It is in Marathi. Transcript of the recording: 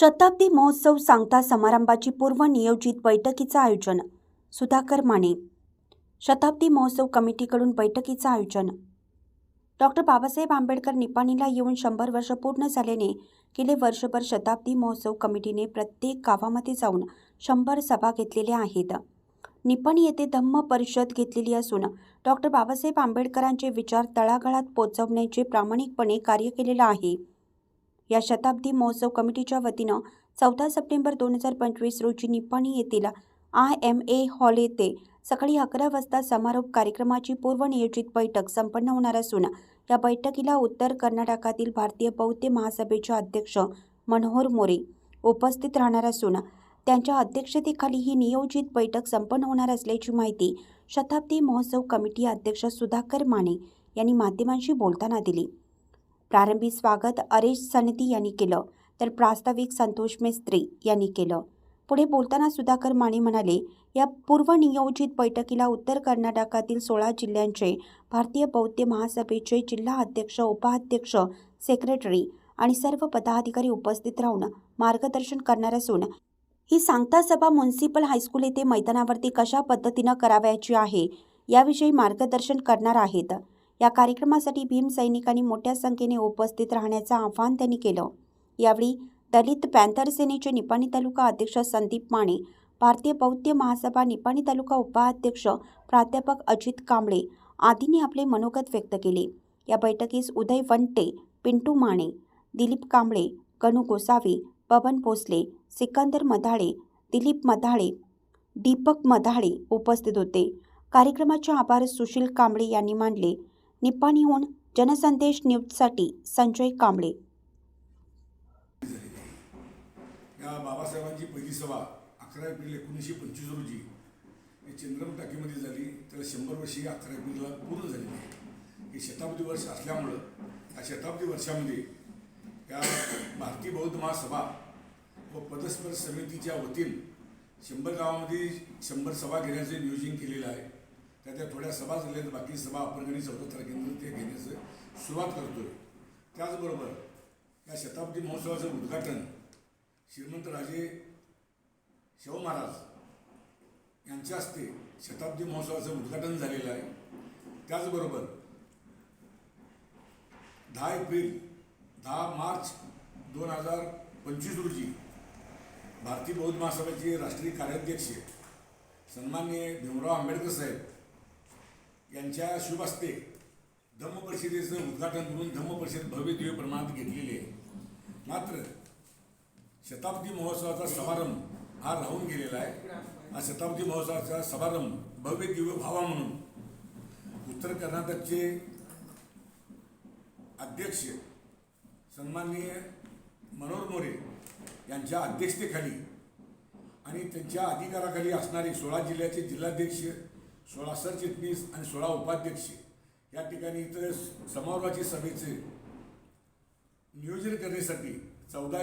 शताब्दी महोत्सव सांगता समारंभाची पूर्व नियोजित बैठकीचं आयोजन. सुधाकर माने. शताब्दी महोत्सव कमिटीकडून बैठकीचं आयोजन. डॉक्टर बाबासाहेब आंबेडकर निपाणीला येऊन शंभर वर्ष पूर्ण झाल्याने गेले वर्षभर शताब्दी महोत्सव कमिटीने प्रत्येक गावामध्ये जाऊन शंभर सभा घेतलेल्या आहेत. निपाणी येथे धम्म परिषद घेतलेली असून डॉक्टर बाबासाहेब आंबेडकरांचे विचार तळागाळात पोचवण्याचे प्रामाणिकपणे कार्य केलेलं आहे. या शताब्दी महोत्सव कमिटीच्या वतीनं चौदा सप्टेंबर दोन हजार पंचवीस रोजी निपाणी येथील आय एम ए हॉल येथे सकाळी अकरा वाजता समारोप कार्यक्रमाची पूर्वनियोजित बैठक संपन्न होणार असून या बैठकीला उत्तर कर्नाटकातील भारतीय बौद्ध महासभेचे अध्यक्ष मनोहर मोरे उपस्थित राहणार असून त्यांच्या अध्यक्षतेखाली ही नियोजित बैठक संपन्न होणार असल्याची माहिती शताब्दी महोत्सव कमिटी अध्यक्ष सुधाकर माने यांनी माध्यमांशी बोलताना दिली. प्रारंभी स्वागत अरेश सनती यांनी केलं तर प्रास्ताविक संतोष मेस्त्री यांनी केलं. पुढे बोलताना सुधाकर माने म्हणाले या पूर्वनियोजित बैठकीला उत्तर कर्नाटकातील सोळा जिल्ह्यांचे भारतीय बौद्ध महासभेचे जिल्हा अध्यक्ष उपाध्यक्ष सेक्रेटरी आणि सर्व पदाधिकारी उपस्थित राहून मार्गदर्शन करणार असून ही सांगता सभा म्युन्सिपल हायस्कूल येथे मैदानावरती कशा पद्धतीनं करावयाची आहे याविषयी मार्गदर्शन करणार आहेत. या कार्यक्रमासाठी भीम सैनिकांनी मोठ्या संख्येने उपस्थित राहण्याचं आवाहन त्यांनी केलं. यावेळी दलित पॅन्थर सेनेचे निपाणी तालुका अध्यक्ष संदीप माने भारतीय बौद्ध महासभा निपाणी तालुका उपाध्यक्ष प्राध्यापक अजित कांबळे आदींनी आपले मनोगत व्यक्त केले. या बैठकीस उदय वंटे पिंटू माने दिलीप कांबळे गणू गोसावी पवन भोसले सिकंदर मधाळे दिलीप मधाळे दीपक मधाळे उपस्थित होते. कार्यक्रमाचे आभार सुशील कांबळे यांनी मानले. निपाणीहून जनसंदेश न्यूजसाठी संजय कांबळे. या बाबासाहेबांची पहिली सभा अकरा एप्रिल एकोणीसशे पंचवीस रोजी चंद्रम टाकीमध्ये झाली. त्याला शंभर वर्षी अकरा एप्रिलला पूर्ण झालेली आहे. शताब्दी वर्ष असल्यामुळं या शताब्दी वर्षामध्ये या भारतीय बौद्ध महासभा व पदस्पर समितीच्या वतीनं शंभर गावामध्ये शंभर सभा घेण्याचं नियोजन केलेलं आहे. त्या त्या थोड्या सभा झाल्या बाकी सभा आपण आणि चौदा तारखेनंतर ते घेण्याचं सुरुवात करतोय. त्याचबरोबर या शताब्दी महोत्सवाचं उद्घाटन श्रीमंत राजे शाहू महाराज यांच्या हस्ते शताब्दी महोत्सवाचं उद्घाटन झालेलं आहे. त्याचबरोबर दहा एप्रिल दहा मार्च दोन हजार पंचवीस रोजी भारतीय बौद्ध महासभेचे राष्ट्रीय कार्याध्यक्ष सन्माननीय भीमराव आंबेडकर साहेब त्यांच्या शुभ हस्ते धम्म परिषदेचं उद्घाटन करून धम्म परिषद भव्य दिव्य प्रमाणात घेतलेली आहे. मात्र शताब्दी महोत्सवाचा समारंभ हा राहून गेलेला आहे. हा शताब्दी महोत्सवाचा समारंभ भव्य दिव्य व्हावा म्हणून उत्तर कर्नाटकचे अध्यक्ष सन्माननीय मनोहर मोरे यांच्या अध्यक्षतेखाली आणि त्यांच्या अधिकाराखाली असणारे सोळा जिल्ह्याचे जिल्हाध्यक्ष सोळा सरचिटणीस आणि सोळा उपाध्यक्ष. या ठिकाणी इतर समारोहाची सभेचे नियोजन करण्यासाठी चौदा